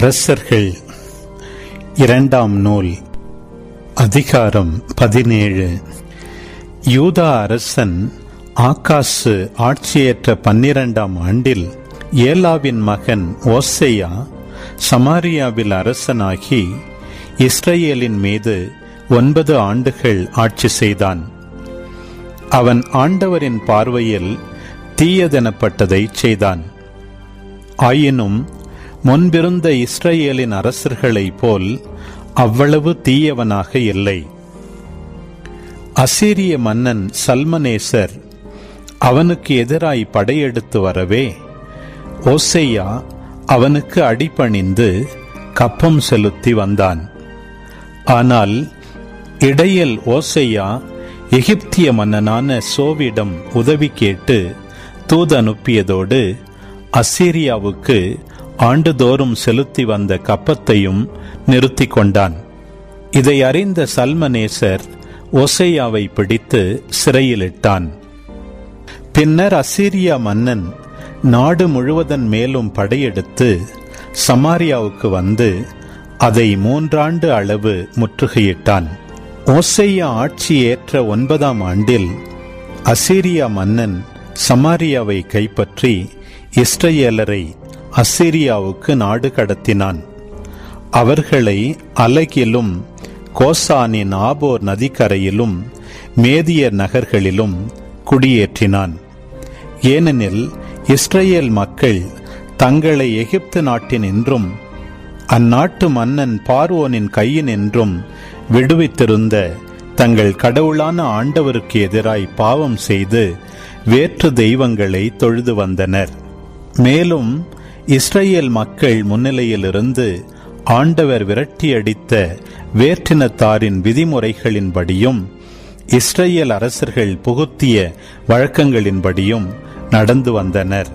அரசர்கள். இரண்டாம் நூல் அதிகாரம் பதினேழு. யூதா அரசன் ஆகாசு ஆட்சியேற்ற பன்னிரண்டாம் ஆண்டில் ஏலாவின் மகன் ஓசையா சமாரியாவில் அரசனாகி இஸ்ரேலின் மீது ஒன்பது ஆண்டுகள் ஆட்சி செய்தான். அவன் ஆண்டவரின் பார்வையில் தீயதெனப்பட்டதை செய்தான். ஆயினும் முன்பிருந்த இஸ்ரேலின் அரசர்களைப் போல் அவ்வளவு தீயவனாக இல்லை. அசீரிய மன்னன் சல்மனேசர் அவனுக்கு எதிராய் படையெடுத்து வரவே ஓசையா அவனுக்கு அடிபணிந்து கப்பம் செலுத்தி வந்தான். ஆனால் இடையில் ஓசையா எகிப்திய மன்னனான சோவிடம் உதவி கேட்டு தூது அனுப்பியதோடு அசீரியாவுக்கு ஆண்டுதோறும் செலுத்தி வந்த கப்பத்தையும் நிறுத்தி கொண்டான். இதை அறிந்த சல்மனேசர் ஒசையாவை பிடித்து சிறையிலிட்டான். பின்னர் அசீரியா மன்னன் நாடு முழுவதன் மேலும் படையெடுத்து சமாரியாவுக்கு வந்து அதை மூன்றாண்டு அளவு முற்றுகையிட்டான். ஓசையா ஆட்சி ஏற்ற ஒன்பதாம் ஆண்டில் அசீரியா மன்னன் சமாரியாவை கைப்பற்றி இஸ்ரேலரை அசிரியாவுக்கு நாடு கடத்தினான். அவர்களை அலகிலும் கோசானின் ஆபோர் நதிக்கரையிலும் மேதிய நகர்களிலும் குடியேற்றினான். ஏனெனில் இஸ்ரேல் மக்கள் தங்களை எகிப்து நாட்டினின்றும் அந்நாட்டு மன்னன் பார்வோனின் கையினின்றும் விடுவித்திருந்த தங்கள் கடவுளான ஆண்டவருக்கு எதிராய் பாவம் செய்து வேற்று தெய்வங்களை தொழுது வந்தனர். மேலும் இஸ்ரேல் மக்கள் முன்னிலையிலிருந்து ஆண்டவர் விரட்டியடித்த வேற்றினத்தாரின் விதிமுறைகளின்படியும் இஸ்ரேல் அரசர்கள் புகுத்திய வழக்கங்களின்படியும் நடந்து வந்தனர்.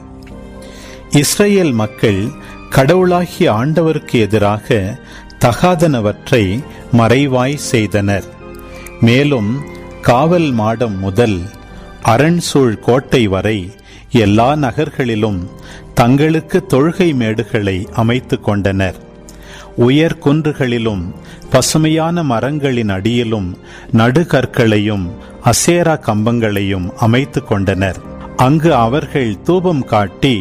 இஸ்ரேல் மக்கள் கடவுளாகிய ஆண்டவருக்கு எதிராக தகாதனவற்றை மறைவாய் செய்தனர். மேலும் காவல் மாடம் முதல் அரண்சூழ் கோட்டை வரை எல்லா நகர்களிலும் தங்களுக்கு தொழுகை மேடுகளை அமைத்து கொண்டனர். உயர் குன்றுகளிலும் பசுமையான மரங்களின் அடியிலும் நடுகற்களையும் அசேரா கம்பங்களையும் அமைத்து கொண்டனர். அங்கு அவர்கள் தூபம் காட்டி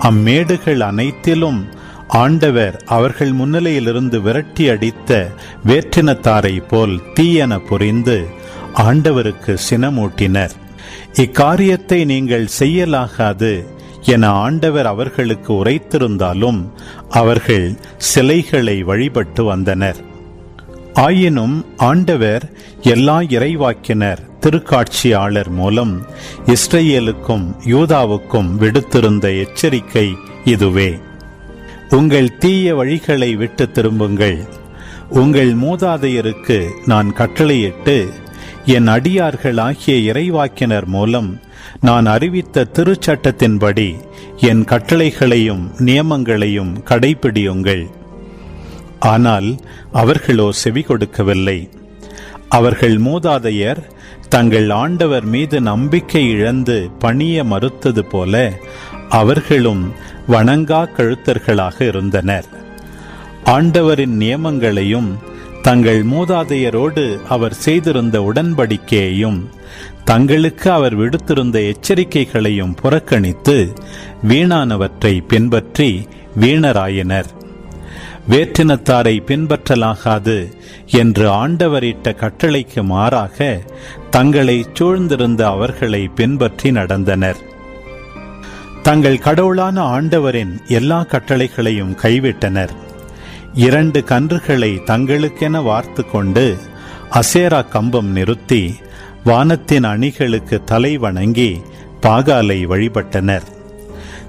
அம்மேடுகள் அனைத்திலும் ஆண்டவர் அவர்கள் முன்னிலையிலிருந்து விரட்டி அடித்த வேற்றினத்தாரை போல் தீயென புரிந்து ஆண்டவருக்கு சினமூட்டினர். இக்காரியத்தை நீங்கள் செய்யலாகாது. என ஆண்டவர் அவர்களுக்கு உரைத்திருந்தாலும் அவர்கள் சிலைகளை வழிபட்டு வந்தனர். ஆயினும் ஆண்டவர் எல்லா இறைவாக்கினர் திருக்காட்சியாளர் மூலம் இஸ்ரேலுக்கும் யூதாவுக்கும் விடுத்திருந்த எச்சரிக்கை இதுவே. உங்கள் தீய வழிகளை விட்டு திரும்புங்கள். உங்கள் மூதாதையருக்கு நான் கட்டளையிட்டு என் அடியார்கள் ஆகிய இறைவாக்கினர் மூலம் நான் அறிவித்த திருச்சட்டத்தின்படி என் கட்டளைகளையும் நியமங்களையும் கடைபிடியுங்கள். ஆனால் அவர்களோ செவி கொடுக்கவில்லை. அவர்கள் மூதாதையர் தங்கள் ஆண்டவர் மீது நம்பிக்கை இழந்து பணிய மறுத்தது போல அவர்களும் வணங்கா கழுத்தர்களாக இருந்தனர். ஆண்டவரின் நியமங்களையும் தங்கள் மூதாதையரோடு அவர் செய்திருந்த உடன்படிக்கையையும் தங்களுக்கு அவர் விடுத்திருந்த எச்சரிக்கைகளையும் புறக்கணித்து வீணானவற்றை பின்பற்றி வீணராயினர். வேற்றினத்தாரை பின்பற்றலாகாது என்று ஆண்டவரிட்ட கட்டளைக்கு மாறாக தங்களை சூழ்ந்திருந்த அவர்களை பின்பற்றி நடந்தனர். தங்கள் கடவுளான ஆண்டவரின் எல்லா கட்டளைகளையும் கைவிட்டனர். இரண்டு கன்றுகளை தங்களுக்கென வார்த்து கொண்டு அசேரா கம்பம் நிறுத்தி வானத்தின் அணிகளுக்கு தலை வணங்கி பாகாலை வழிபட்டனர்.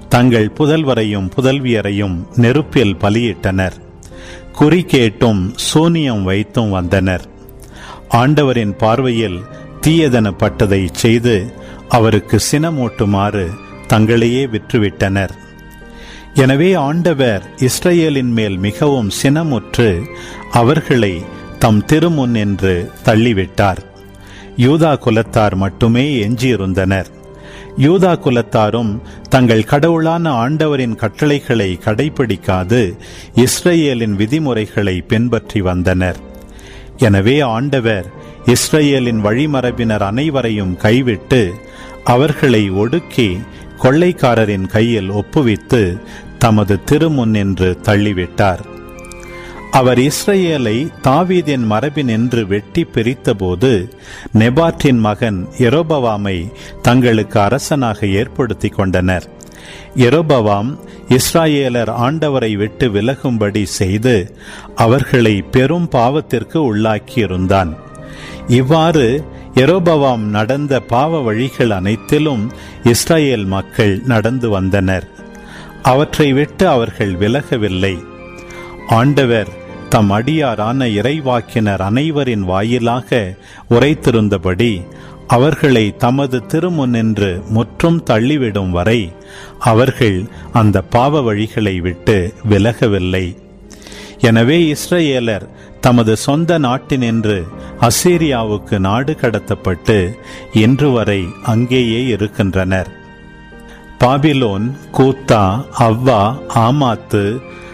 தங்கள் புதல்வரையும் புதல்வியரையும் நெருப்பில் பலியிட்டனர். குறி கேட்டும் சூனியம் வைத்தும் வந்தனர். ஆண்டவரின் பார்வையில் தீயதனப்பட்டதை செய்து அவருக்கு சினமூட்டுமாறு தங்களையே விற்றுவிட்டனர். எனவே ஆண்டவர் இஸ்ரேலின் மேல் மிகவும் சினமுற்று அவர்களை தம் திருமுன் என்று தள்ளிவிட்டார். யூதா குலத்தார் மட்டுமே எஞ்சியிருந்தனர். யூதா குலத்தாரும் தங்கள் கடவுளான ஆண்டவரின் கட்டளைகளை கடைபிடிக்காது இஸ்ரேலின் விதிமுறைகளை பின்பற்றி வந்தனர். எனவே ஆண்டவர் இஸ்ரேலின் வழிமரபினர் அனைவரையும் கைவிட்டு அவர்களை ஒடுக்கி கொள்ளைக்காரரின் கையில் ஒப்புவித்து தமது திருமுன்னின்று தள்ளிவிட்டார். அவர் இஸ்ரேலை தாவீதின் மரபினின்று வெட்டி பிரித்தபோது நெபாற்றின் மகன் எரோபவாமை தங்களுக்கு அரசனாக ஏற்படுத்திக் கொண்டனர். எரோபவாம் இஸ்ராயேலர் ஆண்டவரை விட்டு விலகும்படி செய்து அவர்களை பெரும் பாவத்திற்கு உள்ளாக்கியிருந்தான். இவ்வாறு எரோபவாம் நடந்த பாவ வழிகள் அனைத்திலும் இஸ்ரேல் மக்கள் நடந்து வந்தனர். அவற்றை விட்டு அவர்கள் விலகவில்லை. ஆண்டவர் தம் அடியாரான இறைவாக்கினர் அனைவரின் வாயிலாக உரைத்திருந்தபடி அவர்களை தமது திருமுன்னின்று முற்றும் தள்ளிவிடும் வரை அவர்கள் அந்த பாவ வழிகளை விட்டு விலகவில்லை. எனவே இஸ்ரேலர் தமது சொந்த நாட்டினின்று அசீரியாவுக்கு நாடு கடத்தப்பட்டு இன்று வரை அங்கேயே இருக்கின்றனர். பாபிலோன் கூத்தா அவ்வா ஆமாத்து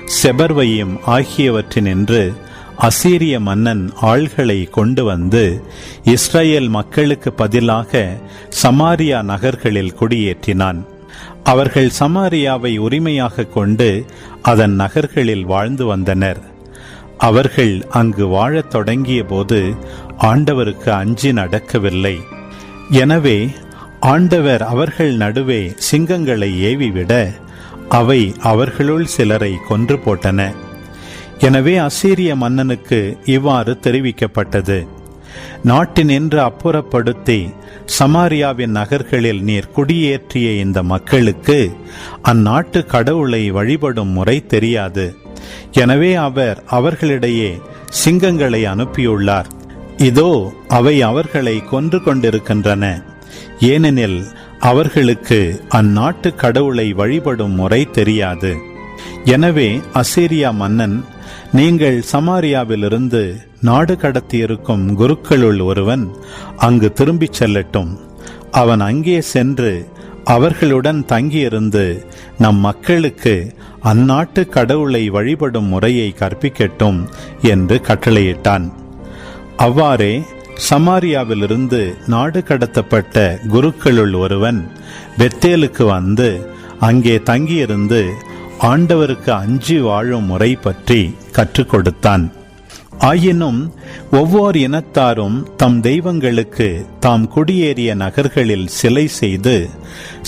செபர்வையும் ஆகியவற்றினின்று அசீரிய மன்னன் ஆள்களை கொண்டு வந்து இஸ்ரேல் மக்களுக்கு பதிலாக சமாரியா நகர்களில் குடியேற்றினான். அவர்கள் சமாரியாவை உரிமையாக கொண்டு அதன் நகர்களில் வாழ்ந்து வந்தனர். அவர்கள் அங்கு வாழத் தொடங்கிய போது ஆண்டவருக்கு அஞ்சி நடக்கவில்லை. எனவே ஆண்டவர் அவர்கள் நடுவே சிங்கங்களை ஏவிவிட அவை அவர்களுள் சிலரை கொன்று போட்டன. எனவே அசீரிய மன்னனுக்கு இவ்வாறு தெரிவிக்கப்பட்டது. நாட்டினின்று அப்புறப்படுத்தி சமாரியாவின் நகர்களில் நீர் குடியேற்றிய இந்த மக்களுக்கு அந்நாட்டு கடவுளை வழிபடும் முறை தெரியாது. எனவே அவர் அவர்களிடையே சிங்கங்களை அனுப்பியுள்ளார். இதோ அவை அவர்களை கொன்று கொண்டிருக்கின்றன. ஏனெனில் அவர்களுக்கு அந்நாட்டு கடவுளை வழிபடும் முறை தெரியாது. எனவே அசீரியா மன்னன் நீங்கள் சமாரியாவிலிருந்து நாடு கடத்தியிருக்கும் குருக்களுள் ஒருவன் அங்கு திரும்பிச் செல்லட்டும். அவன் அங்கே சென்று அவர்களுடன் தங்கியிருந்து நம் மக்களுக்கு அந்நாட்டு கடவுளை வழிபடும் முறையை கற்பிக்கட்டும் என்று கட்டளையிட்டான். அவ்வாறே சமாரியாவிலிருந்து நாடு கடத்தப்பட்ட குருக்களுள் ஒருவன் பெத்தேலுக்கு வந்து அங்கே தங்கியிருந்து ஆண்டவருக்கு அஞ்சி வாழும் முறை பற்றி கற்றுக் கொடுத்தான் ஆயினும் ஒவ்வொரு இனத்தாரும் தம் தெய்வங்களுக்கு தாம் குடியேறிய நகர்களில் சிலை செய்து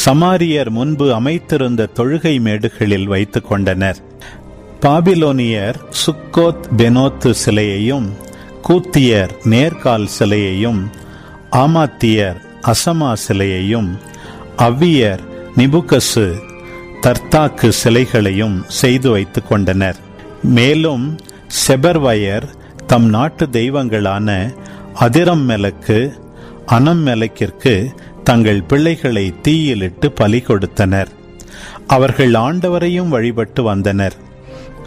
சமாரியர் முன்பு அமைத்திருந்த தொழுகை மேடுகளில் வைத்துக் கொண்டனர். பாபிலோனியர் சுக்கோத் பெனோத்து சிலையையும் கூத்தியர் நேர்கால் சிலையையும் ஆமாத்தியர் அசமா சிலையையும் அவ்வியர் நிபுகசு தர்த்தாக்கு சிலைகளையும் செய்து வைத்து கொண்டனர். மேலும் செபர்வயர் தம் நாட்டு தெய்வங்களான அதிரம் மெலக்கு அனம் மெலக்கிற்கு தங்கள் பிள்ளைகளை தீயிலிட்டு பலி கொடுத்தனர். அவர்கள் ஆண்டவரையும் வழிபட்டு வந்தனர்.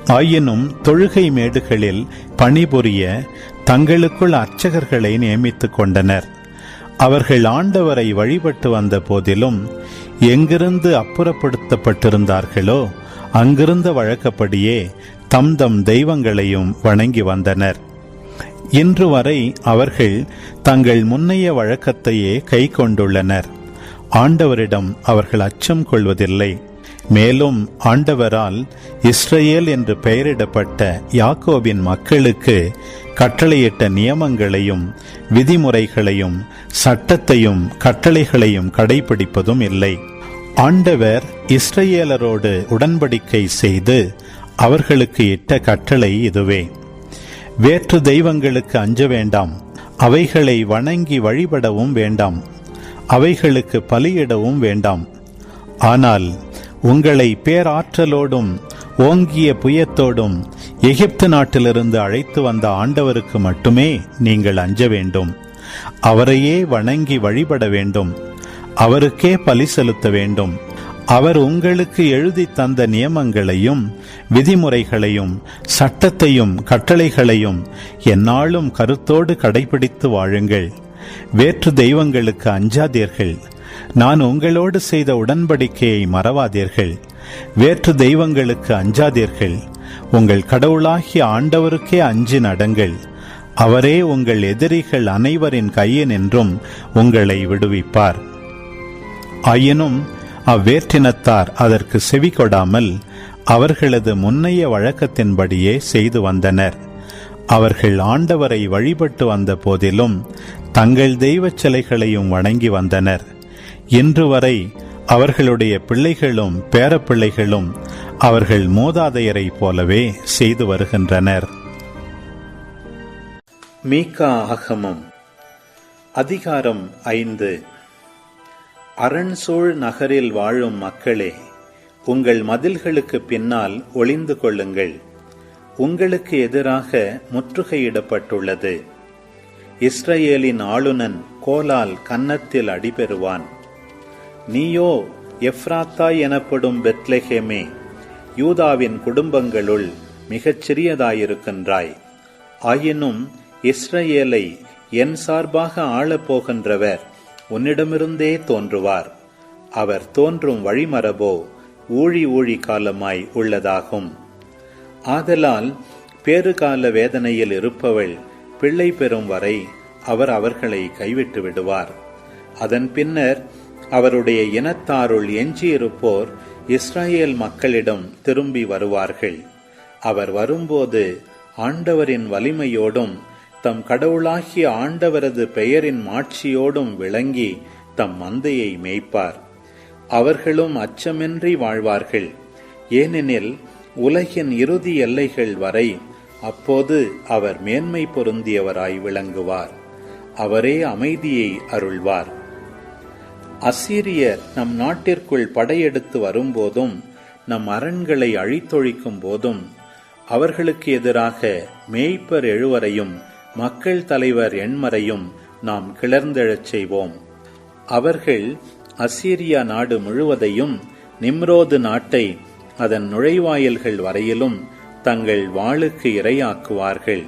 ஆயினும் தொழுகை மேடுகளில் பணிபுரிய தங்களுக்குள் அர்ச்சகர்களை நியமித்துக் கொண்டனர். அவர்கள் ஆண்டவரை வழிபட்டு வந்த போதிலும் எங்கிருந்து அப்புறப்படுத்தப்பட்டிருந்தார்களோ அங்கிருந்த வழக்கப்படியே தம் தம் தெய்வங்களையும் வணங்கி வந்தனர். இன்று வரை அவர்கள் தங்கள் முன்னைய வழக்கத்தையே கை கொண்டுள்ளனர். ஆண்டவரிடம் அவர்கள் அச்சம் கொள்வதில்லை. மேலும் ஆண்டவரால் இஸ்ரேல் என்று பெயரிடப்பட்ட யாக்கோபின் மக்களுக்கு கட்டளையிட்ட நியமங்களையும் விதிமுறைகளையும் சட்டத்தையும் கட்டளைகளையும் கடைபிடிப்பதும் இல்லை. ஆண்டவர் இஸ்ரேலரோடு உடன்படிக்கை செய்து அவர்களுக்கு இட்ட கட்டளை இதுவே. வேற்று தெய்வங்களுக்கு அஞ்ச வேண்டாம். அவைகளை வணங்கி வழிபடவும் வேண்டாம். அவைகளுக்கு பலியிடவும் வேண்டாம். ஆனால் உங்களை பேராற்றலோடும் ஓங்கிய புயத்தோடும் எகிப்து நாட்டிலிருந்து அழைத்து வந்த ஆண்டவருக்கு மட்டுமே நீங்கள் அஞ்ச வேண்டும். அவரையே வணங்கி வழிபட வேண்டும். அவருக்கே பலி செலுத்த வேண்டும். அவர் உங்களுக்கு எழுதி தந்த நியமங்களையும் விதிமுறைகளையும் சட்டத்தையும் கட்டளைகளையும் எந்நாளும் கருத்தோடு கடைபிடித்து வாழுங்கள். வேற்று தெய்வங்களுக்கு அஞ்சாதீர்கள். நான் உங்களோடு செய்த உடன்படிக்கையை மறவாதீர்கள். வேற்று தெய்வங்களுக்கு அஞ்சாதீர்கள். உங்கள் கடவுளாகிய ஆண்டவருக்கே அஞ்சு நடங்கள் அவரே உங்கள் எதிரிகள் அனைவரின் கையினின்றும் உங்களை விடுவிப்பார். ஆயினும் அவ்வேற்றினத்தார் அதற்கு செவி கொடாமல் அவர்களது முன்னைய வழக்கத்தின்படியே செய்து வந்தனர். அவர்கள் ஆண்டவரை வழிபட்டு வந்த போதிலும் தங்கள் தெய்வச் சிலைகளையும் வணங்கி வந்தனர். இன்று வரை அவர்களுடைய பிள்ளைகளும் பேரப்பிள்ளைகளும் அவர்கள் மூதாதையரை போலவே செய்து வருகின்றனர். மீகா அகமம் அதிகாரம் ஐந்து. அரண்சூழ் நகரில் வாழும் மக்களே உங்கள் மதில்களுக்கு பின்னால் ஒளிந்து கொள்ளுங்கள். உங்களுக்கு எதிராக முற்றுகையிடப்பட்டுள்ளது. இஸ்ரேலின் ஆளுநன் கோலால் கன்னத்தில் அடிபெறுவான். நீயோ எஃப்ராத்தா எனப்படும் பெத்லெஹேமே யூதாவின் குடும்பங்களுள் மிகச் சிறியதாயிருக்கின்றாய். ஆயினும் இஸ்ரேலை என் சார்பாக ஆளப்போகின்றவர் உன்னிடமிருந்தே தோன்றுவார். அவர் தோன்றும் வழிமரபோ ஊழி ஊழி காலமாய் உள்ளதாகும். ஆதலால் பேறுகால வேதனையில் இருப்பவள் பிள்ளை பெறும் வரை அவர் அவர்களை கைவிட்டு விடுவார். அதன் பின்னர் அவருடைய இனத்தாருள் எஞ்சியிருப்போர் இஸ்ரேல் மக்களிடம் திரும்பி வருவார்கள். அவர் வரும்போது ஆண்டவரின் வலிமையோடும் தம் கடவுளாகிய ஆண்டவரது பெயரின் மாட்சியோடும் விளங்கி தம் மந்தையை மேய்ப்பார். அவர்களும் அச்சமின்றி வாழ்வார்கள். ஏனெனில் உலகின் இறுதி எல்லைகள் வரை அப்போது அவர் மேன்மை பொருந்தியவராய் விளங்குவார். அவரே அமைதியை அருள்வார். அசீரியர் நம் நாட்டிற்குள் படையெடுத்து வரும்போதும் நம் அரண்களை அழித்தொழிக்கும் போதும் அவர்களுக்கு எதிராக மேய்ப்பர் எழுவரையும் மக்கள் தலைவர் எண்மரையும் நாம் கிளர்ந்தெழச் செய்வோம். அவர்கள் அசீரியா நாடு முழுவதையும் நிம்ரோது நாட்டை அதன் நுழைவாயில்கள் வரையிலும் தங்கள் வாளுக்கு இரையாக்குவார்கள்.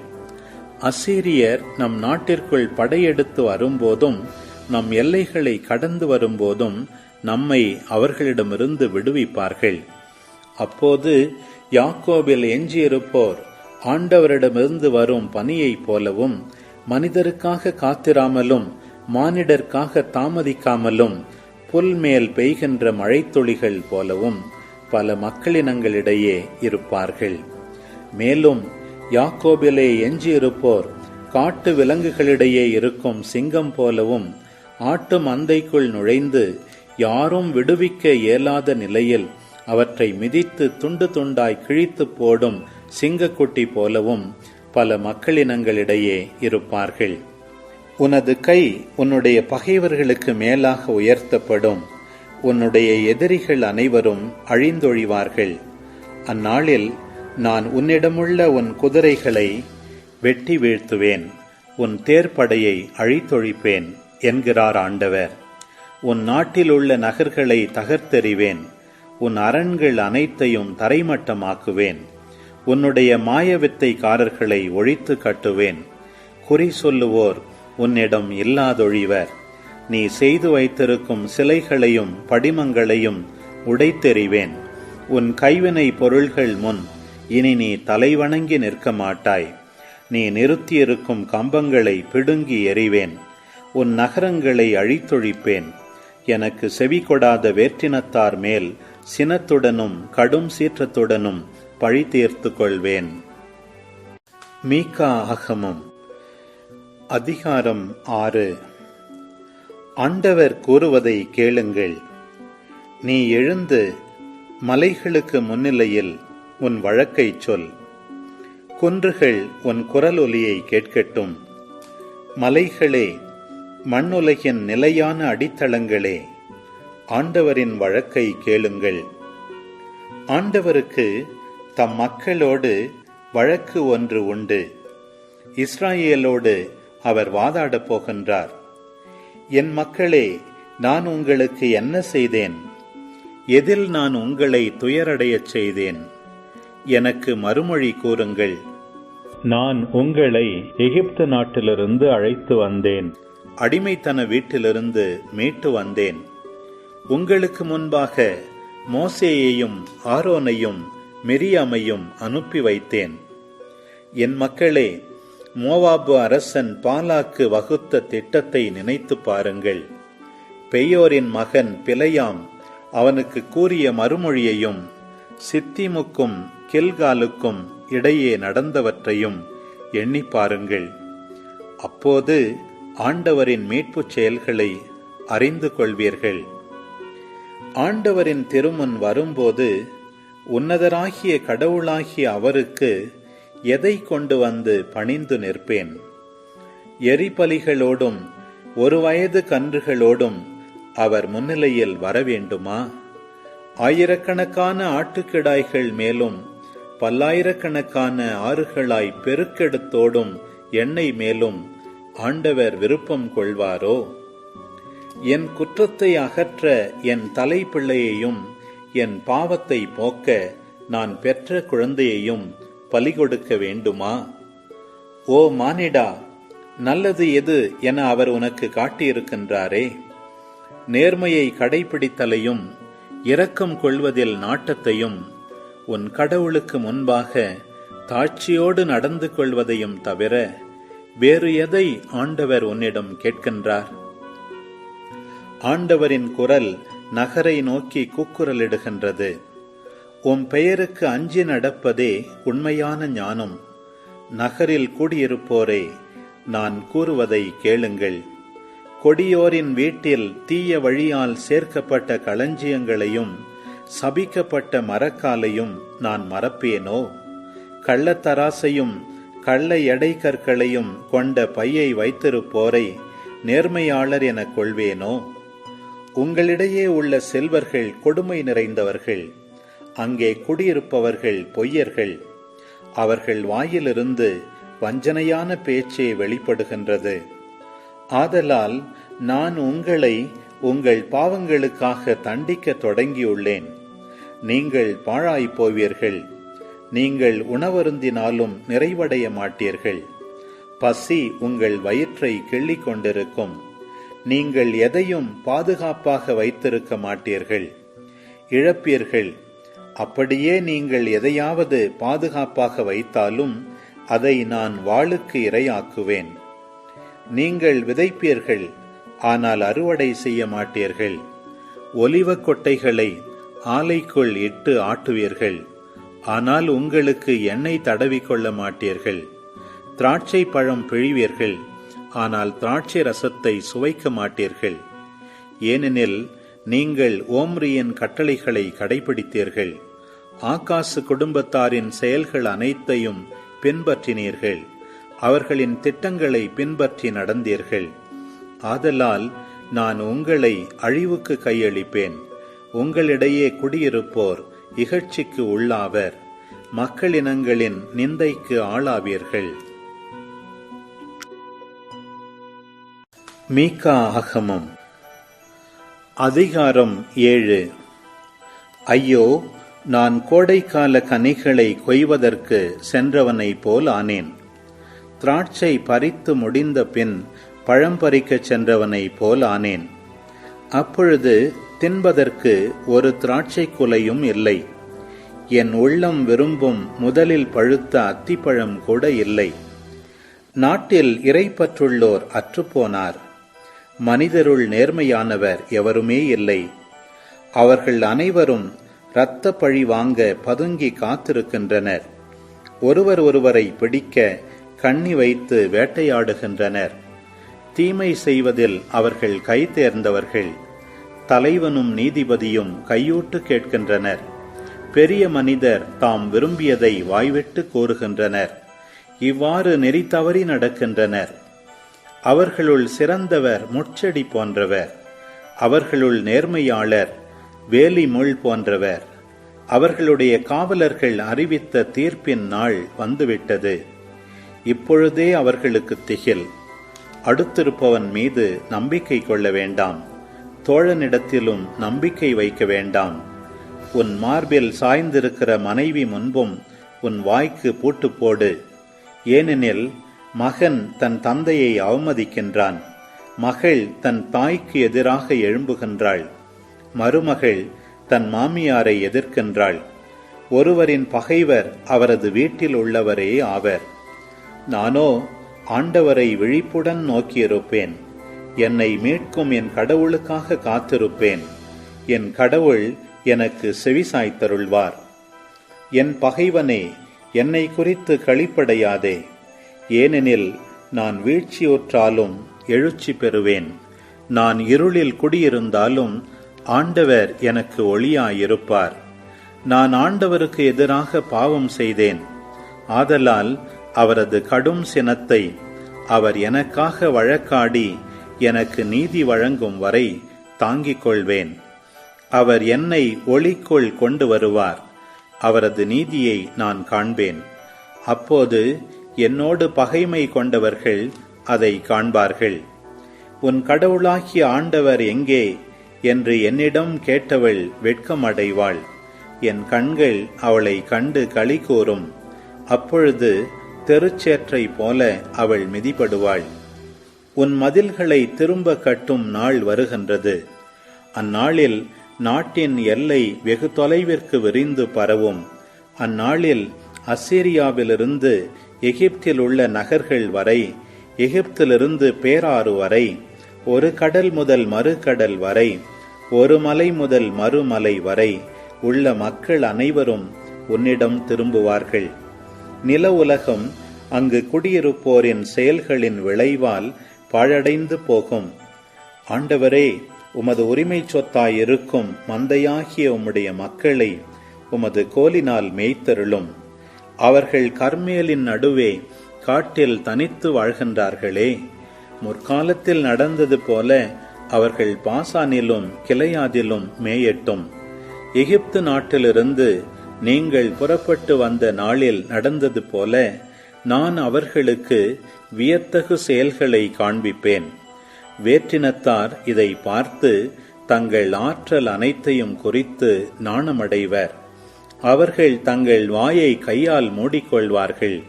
அசீரியர் நம் நாட்டிற்குள் படையெடுத்து வரும்போதும் நம் எல்லைகளை கடந்து வரும்போதும் நம்மை அவர்களிடமிருந்து விடுவிப்பார்கள். அப்போது யாக்கோபில் எஞ்சியிருப்போர் ஆண்டவரிடமிருந்து வரும் பனியைப் போலவும் மனிதருக்காக காத்திராமலும் மானிடர்க்காக தாமதிக்காமலும் புல் மேல் பெய்கின்ற மழைத்துளிகள் போலவும் பல மக்களினங்களிடையே இருப்பார்கள். மேலும் யாக்கோபிலே எஞ்சியிருப்போர் காட்டு விலங்குகளிடையே இருக்கும் சிங்கம் போலவும் ஆட்டு மந்தைக்குள் நுழைந்து யாரும் விடுவிக்க இயலாத நிலையில் அவற்றை மிதித்து துண்டு துண்டாய் கிழித்து போடும் சிங்கக்குட்டி போலவும் பல மக்களினங்களிடையே இருப்பார்கள். உனது கை உன்னுடைய பகைவர்களுக்கு மேலாக உயர்த்தப்படும். உன்னுடைய எதிரிகள் அனைவரும் அழிந்தொழிவார்கள். அந்நாளில் நான் உன்னிடமுள்ள உன் குதிரைகளை வெட்டி வீழ்த்துவேன். உன் தேர்ப்படையை அழித்தொழிப்பேன். என்கிறார் ஆண்டவர். உன் நாட்டில் உள்ள நகர்களை தகர்த்தெறிவேன். உன் அரண்கள் அனைத்தையும் தரைமட்டமாக்குவேன். உன்னுடைய மாயவித்தைக்காரர்களை ஒழித்து கட்டுவேன். குறி சொல்லுவோர் உன்னிடம் இல்லாதொழிவர். நீ செய்து வைத்திருக்கும் சிலைகளையும் படிமங்களையும் உடைத்தெறிவேன். உன் கைவினை பொருள்கள் முன் இனி நீ தலைவணங்கி நிற்க மாட்டாய் நீ நிறுத்தியிருக்கும் கம்பங்களை பிடுங்கி எறிவேன். உன் நகரங்களை அழித்தொழிப்பேன். எனக்கு செவி கொடாத வேற்றினத்தார் மேல் சினத்துடனும் கடும் சீற்றத்துடனும் பழி தீர்த்து கொள்வேன். மீகா ஆகமம் அதிகாரம் ஆறு. ஆண்டவர் கூறுவதை கேளுங்கள். நீ எழுந்து மலைகளுக்கு முன்னிலையில் உன் வழக்கைச் சொல். குன்றுகள் உன் குரல் ஒலியை கேட்கட்டும். மலைகளே மண்ணுலகின் நிலையான அடித்தளங்களே ஆண்டவரின் வழக்கை கேளுங்கள். ஆண்டவருக்கு தம் மக்களோடு வழக்கு ஒன்று உண்டு. இஸ்ராயேலோடு அவர் வாதாடப் போகின்றார். என் மக்களே நான் உங்களுக்கு என்ன செய்தேன்? எதில் நான் உங்களை துயரடையச் செய்தேன்? எனக்கு மறுமொழி கூறுங்கள். நான் உங்களை எகிப்து நாட்டிலிருந்து அழைத்து வந்தேன். அடிமைத்தன வீட்டிலிருந்து மீட்டு வந்தேன். உங்களுக்கு முன்பாக மோசேயையும் ஆரோனையும் மெரியாமையும் அனுப்பி வைத்தேன். என் மக்களே மோவாபு அரசன் பாலாக்கு வகுத்த திட்டத்தை நினைத்து பாருங்கள். பெயோரின் மகன் பிழையாம் அவனுக்கு கூறிய மறுமொழியையும் சித்திமுக்கும் கில்காலுக்கும் இடையே நடந்தவற்றையும் எண்ணி பாருங்கள். அப்போது ஆண்டவரின் மீட்புச் செயல்களை அறிந்து கொள்வீர்கள். ஆண்டவரின் திருமுன் வரும்போது உன்னதராகிய கடவுளாகிய அவருக்கு எதை கொண்டு வந்து பணிந்து நிற்பேன்? எரிபலிகளோடும் ஒரு வயது கன்றுகளோடும் அவர் முன்னிலையில் வர வேண்டுமா ஆயிரக்கணக்கான ஆட்டுக்கிடாய்கள் மேலும் பல்லாயிரக்கணக்கான ஆறுகளாய் பெருக்கெடுத்தோடும் எண்ணெய் மேலும் ஆண்டவர் விருப்பம் கொள்வாரோ? என் குற்றத்தை அகற்ற என் தலைப்பிள்ளையையும் என் பாவத்தை போக்க நான் பெற்ற குழந்தையையும் பலி கொடுக்க வேண்டுமா? ஓ மானிடா நல்லது எது என அவர் உனக்கு காட்டியிருக்கின்றாரே? நேர்மையை கடைபிடித்தலையும் இரக்கம் கொள்வதில் நாட்டத்தையும் உன் கடவுளுக்கு முன்பாக தாட்சியோடு நடந்து கொள்வதையும் தவிர வேறு எதை ஆண்டவர் உன்னிடம் கேட்கின்றார்? ஆண்டவரின் குரல் நகரை நோக்கி கூக்குரலிடுகின்றது. உம் பெயருக்கு அஞ்சி நடப்பதே உண்மையான ஞானம். நகரில் கூடியிருப்போரே நான் கூறுவதை கேளுங்கள். கொடியோரின் வீட்டில் தீய வழியால் சேர்க்கப்பட்ட களஞ்சியங்களையும் சபிக்கப்பட்ட மரக்காலையும் நான் மறப்பேனோ? கள்ளத்தராசையும் கள்ள எடை கற்களையும் கொண்ட பையை வைத்திருப்போரை நேர்மையாளர் எனக் கொள்வேனோ? உங்களிடையே உள்ள செல்வர்கள் கொடுமை நிறைந்தவர்கள் அங்கே குடியிருப்பவர்கள் பொய்யர்கள். அவர்கள் வாயிலிருந்து வஞ்சனையான பேச்சே வெளிப்படுகின்றது. ஆதலால் நான் உங்களை உங்கள் பாவங்களுக்காக தண்டிக்க தொடங்கியுள்ளேன். நீங்கள் பாழாய் போவீர்கள். நீங்கள் உணவருந்தினாலும் நிறைவடைய மாட்டீர்கள். பசி உங்கள் வயிற்றை கிள்ளிக் கொண்டிருக்கும். நீங்கள் எதையும் பாதுகாப்பாக வைத்திருக்க மாட்டீர்கள். இழப்பீர்கள். அப்படியே நீங்கள் எதையாவது பாதுகாப்பாக வைத்தாலும் அதை நான் வாளுக்கு இரையாக்குவேன். நீங்கள் விதைப்பீர்கள் ஆனால் அறுவடை செய்ய மாட்டீர்கள். ஒலிவ கொட்டைகளை ஆலைக்குள் இட்டு ஆட்டுவீர்கள். ஆனால் உங்களுக்கு எண்ணெய் தடவிக்கொள்ள மாட்டீர்கள். திராட்சை பழம் பிழிவீர்கள் ஆனால் திராட்சை ரசத்தை சுவைக்க மாட்டீர்கள். ஏனெனில் நீங்கள் ஓம்ரியின் கட்டளைகளை கடைபிடித்தீர்கள். ஆகாசு குடும்பத்தாரின் செயல்கள் அனைத்தையும் பின்பற்றினீர்கள். அவர்களின் திட்டங்களை பின்பற்றி நடந்தீர்கள். ஆதலால் நான் உங்களை அழிவுக்கு கையளிப்பேன். உங்களிடையே குடியிருப்போர் இகழ்ச்சிக்கு உள்ளாவர். மக்களினங்களின் நிந்தைக்கு ஆளாவீர்கள். மீகா அகமம். அதிகாரம் ஏழு. ஐயோ நான் கோடைக்கால கனிகளை கொய்வதற்கு சென்றவனைப் போல் ஆனேன். திராட்சை பறித்து முடிந்த பின் பழம் பறிக்கச் சென்றவனைப் போல் ஆனேன். அப்பொழுது தின்பதற்கு ஒரு திராட்சை குலையும் இல்லை. என் உள்ளம் விரும்பும் முதலில் பழுத்த அத்திப்பழம் கூட இல்லை. நாட்டில் இறைப்பற்றுள்ளோர் அற்றுப்போனார். மனிதருள் நேர்மையானவர் எவருமே இல்லை. அவர்கள் அனைவரும் இரத்த பழி வாங்க பதுங்கி காத்திருக்கின்றனர். ஒருவர் ஒருவரை பிடிக்க கண்ணி வைத்து வேட்டையாடுகின்றனர். தீமை செய்வதில் அவர்கள் கை தேர்ந்தவர்கள். தலைவனும் நீதிபதியும் கையூட்டு கேட்கின்றனர். பெரிய மனிதர் தாம் விரும்பியதை வாய்விட்டு கோருகின்றனர். இவ்வாறு நெறி தவறி நடக்கின்றனர். அவர்களுள் சிறந்தவர் முச்செடி போன்றவர். அவர்களுள் நேர்மையாளர் வேலி முள் போன்றவர். அவர்களுடைய காவலர்கள் அறிவித்த தீர்ப்பின் நாள் வந்துவிட்டது. இப்பொழுதே அவர்களுக்கு திகில். அடுத்திருப்பவன் மீது நம்பிக்கை கொள்ள வேண்டாம். தோழனிடத்திலும் நம்பிக்கை வைக்க வேண்டாம். உன் மார்பில் சாய்ந்திருக்கிற மனைவி முன்பும் உன் வாய்க்கு பூட்டு போடு ஏனெனில் மகன் தன் தந்தையை அவமதிக்கின்றான். மகள் தன் தாய்க்கு எதிராக எழும்புகின்றாள். மருமகள் தன் மாமியாரை எதிர்க்கின்றாள். ஒருவரின் பகைவர் அவரது வீட்டில் உள்ளவரே ஆவர். நானோ ஆண்டவரை விழிப்புடன் நோக்கியிருப்பேன். என்னை மீட்கும் என் கடவுளுக்காக காத்திருப்பேன். என் கடவுள் எனக்கு செவிசாய்த்தருள்வார் என் பகைவனே என்னை குறித்து களிப்படையாதே. ஏனெனில் நான் வீழ்ச்சியுற்றாலும் எழுச்சி பெறுவேன். நான் இருளில் குடியிருந்தாலும் ஆண்டவர் எனக்கு ஒளியாயிருப்பார். நான் ஆண்டவருக்கு எதிராக பாவம் செய்தேன். ஆதலால் அவரது கடும் சினத்தை அவர் எனக்காக வழக்காடி எனக்கு நீதி வழங்கும் வரை தாங்கிக் கொள்வேன். அவர் என்னை ஒளிக்குள் கொண்டு வருவார். அவரது நீதியை நான் காண்பேன். அப்போது என்னோடு பகைமை கொண்டவர்கள் அதை காண்பார்கள். உன் கடவுளாகிய ஆண்டவர் எங்கே என்று என்னிடம் கேட்டவள் வெட்கமடைவாள். என் கண்கள் அவளை கண்டு களி கூறும். அப்பொழுது தெருச்சேற்றை போல அவள் மிதிப்படுவாள் உன் மதில்களை திரும்ப கட்டும் நாள் வருகின்றது. அந்நாளில் நாட்டின் எல்லை வெகு தொலைவிற்கு விரிந்து பரவும். அந்நாளில் அசீரியாவிலிருந்து எகிப்தில் உள்ள நகர்கள் வரை எகிப்திலிருந்து பேராறு வரை ஒரு கடல் முதல் மறு கடல் வரை ஒரு மலை முதல் மறுமலை வரை உள்ள மக்கள் அனைவரும் உன்னிடம் திரும்புவார்கள். நில உலகம் அங்கு குடியிருப்போரின் செயல்களின் விளைவால் பாழடைந்து போகும். ஆண்டவரே உமது உரிமை சொத்தாயிருக்கும் மந்தையாகிய உம்முடைய மக்களை உமது கோலினால் மேய்த்தருளும். அவர்கள் கர்மேலின் நடுவே காட்டில் தனித்து வாழ்கின்றார்களே. முற்காலத்தில் நடந்தது போல அவர்கள் பாசானிலும் கிளையாதிலும் மேயட்டும். எகிப்து நாட்டிலிருந்து நீங்கள் புறப்பட்டு வந்த நாளில் நடந்தது போல நான் அவர்களுக்கு வியத்தகு செயல்களை காண்பிப்பேன். வேற்றினத்தார் இதை பார்த்து தங்கள் ஆற்றல் அனைத்தையும் குறித்து நாணமடைவர். அவர்கள் தங்கள் வாயை கையால் மூடிக்கொள்வார்கள்.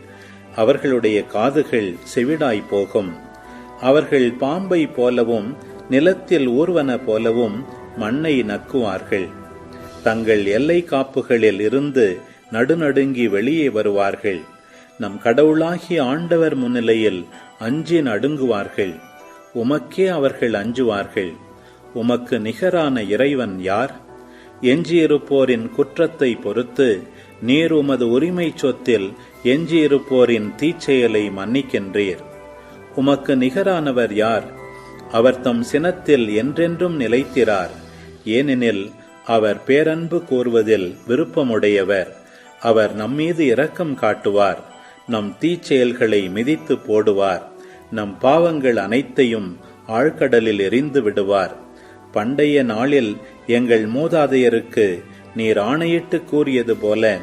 அவர்களுடைய காதுகள் செவிடாய் போகும். அவர்கள் பாம்பை போலவும் நிலத்தில் ஊர்வன போலவும் மண்ணை நக்குவார்கள். தங்கள் எல்லை காப்புகளில் இருந்து நடுநடுங்கி வெளியே வருவார்கள். நம் கடவுளாகிய ஆண்டவர் முன்னிலையில் அஞ்சி நடுங்குவார்கள். உமக்கே அவர்கள் அஞ்சுவார்கள். உமக்கு நிகரான இறைவன் யார்? எஞ்சியிருப்போரின் குற்றத்தை பொறுத்து நீர் உமது உரிமை சொத்தில் எஞ்சியிருப்போரின் தீச்செயலை மன்னிக்கின்றீர். உமக்கு நிகரானவர் யார்? அவர் தம் சினத்தில் என்றென்றும் நிலைத்திறார் ஏனெனில் அவர் பேரன்பு கூறுவதில் விருப்பமுடையவர். அவர் நம்மீது இரக்கம் காட்டுவார். நம் தீச்செயல்களை மிதித்து போடுவார். நம் பாவங்கள் அனைத்தையும் ஆழ்கடலில் எரிந்து விடுவார். பண்டைய நாளில் எங்கள் மூதாதையருக்கு நீர் ஆணையிட்டு கூறியது போல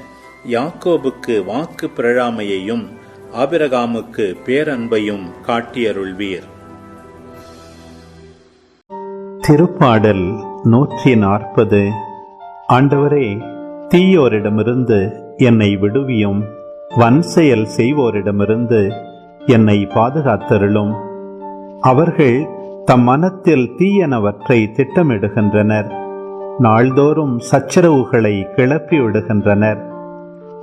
யாக்கோபுக்கு வாக்கு பிறழாமையையும் ஆபிரகாமுக்கு பேரன்பையும் காட்டியருள்வீர். திருப்பாடல் நூற்றி நாற்பது. ஆண்டவரே தீயோரிடமிருந்து என்னை விடுவியும். வன் செயல் செய்வோரிடமிருந்து என்னை பாதுகாத்தருளும். அவர்கள் தம் மனத்தில் தீயனவற்றை திட்டமிடுகின்றனர். நாள்தோறும் சச்சரவுகளை கிளப்பி விடுகின்றனர்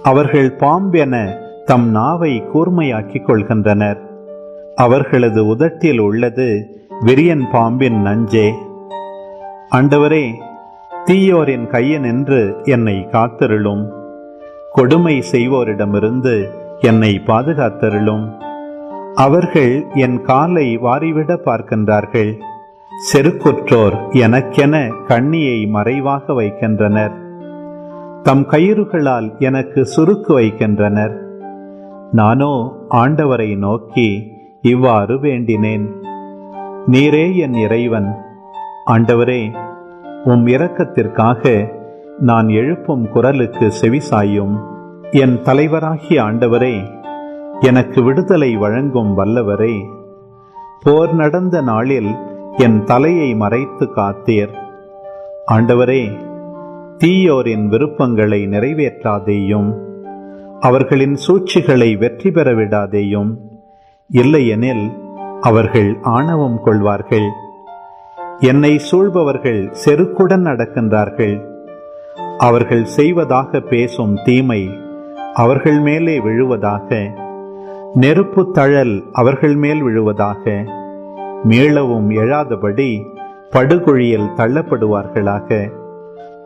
அவர்கள் பாம்பென தம் நாவை கூர்மையாக்கிக் கொள்கின்றனர். அவர்களது உதட்டில் உள்ளது விரியன் பாம்பின் நஞ்சே. ஆண்டவரே தீயோரின் கையனென்று என்னை காத்திருளும். கொடுமை செய்வோரிடமிருந்து என்னை பாதுகாத்தருளும். அவர்கள் என் காலை வாரிவிட பார்க்கின்றார்கள். செருக்குற்றோர் எனக்கென கண்ணியை மறைவாக வைக்கின்றனர். தம் கயிறுகளால் எனக்கு சுருக்கு வைக்கின்றனர். நானோ ஆண்டவரை நோக்கி இவ்வாறு வேண்டினேன். நீரே என் இறைவன். ஆண்டவரே உம் இரக்கத்திற்காக நான் எழுப்பும் குரலுக்கு செவிசாயும் என் தலைவராகிய ஆண்டவரே எனக்கு விடுதலை வழங்கும் வல்லவரே போர் நடந்த நாளில் என் தலையை மறைத்து காத்தீர். ஆண்டவரே தீயோரின் விருப்பங்களை நிறைவேற்றாதேயும் அவர்களின் சூழ்ச்சிகளை வெற்றி பெற விடாதேயும் இல்லையெனில் அவர்கள் ஆணவம் கொள்வார்கள். என்னை சூழ்பவர்கள் செருக்குடன் நடக்கின்றார்கள். அவர்கள் செய்வதாக பேசும் தீமை அவர்கள் மேலே விழுவதாக நெருப்பு தழல் அவர்கள் மேல் விழுவதாக மீளவும் எழாதபடி படுகுழியில் தள்ளப்படுவார்களாக.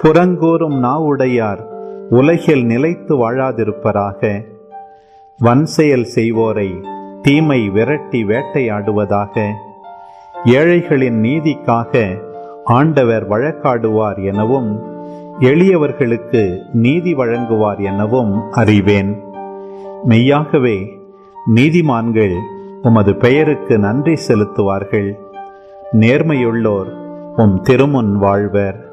புறங்கோரும் நாவுடையார் உலகில் நிலைத்து வாழாதிருப்பராக. வன்செயல் செய்வோரை தீமை விரட்டி வேட்டையாடுவதாக. ஏழைகளின் நீதிக்காக ஆண்டவர் வழக்காடுவார் எனவும் எளியவர்களுக்கு நீதி வழங்குவார் எனவும் அறிவேன். மெய்யாகவே நீதிமான்கள் உமது பெயருக்கு நன்றி செலுத்துவார்கள். நேர்மையுள்ளோர் உம் திருமுன் வாழ்வர்.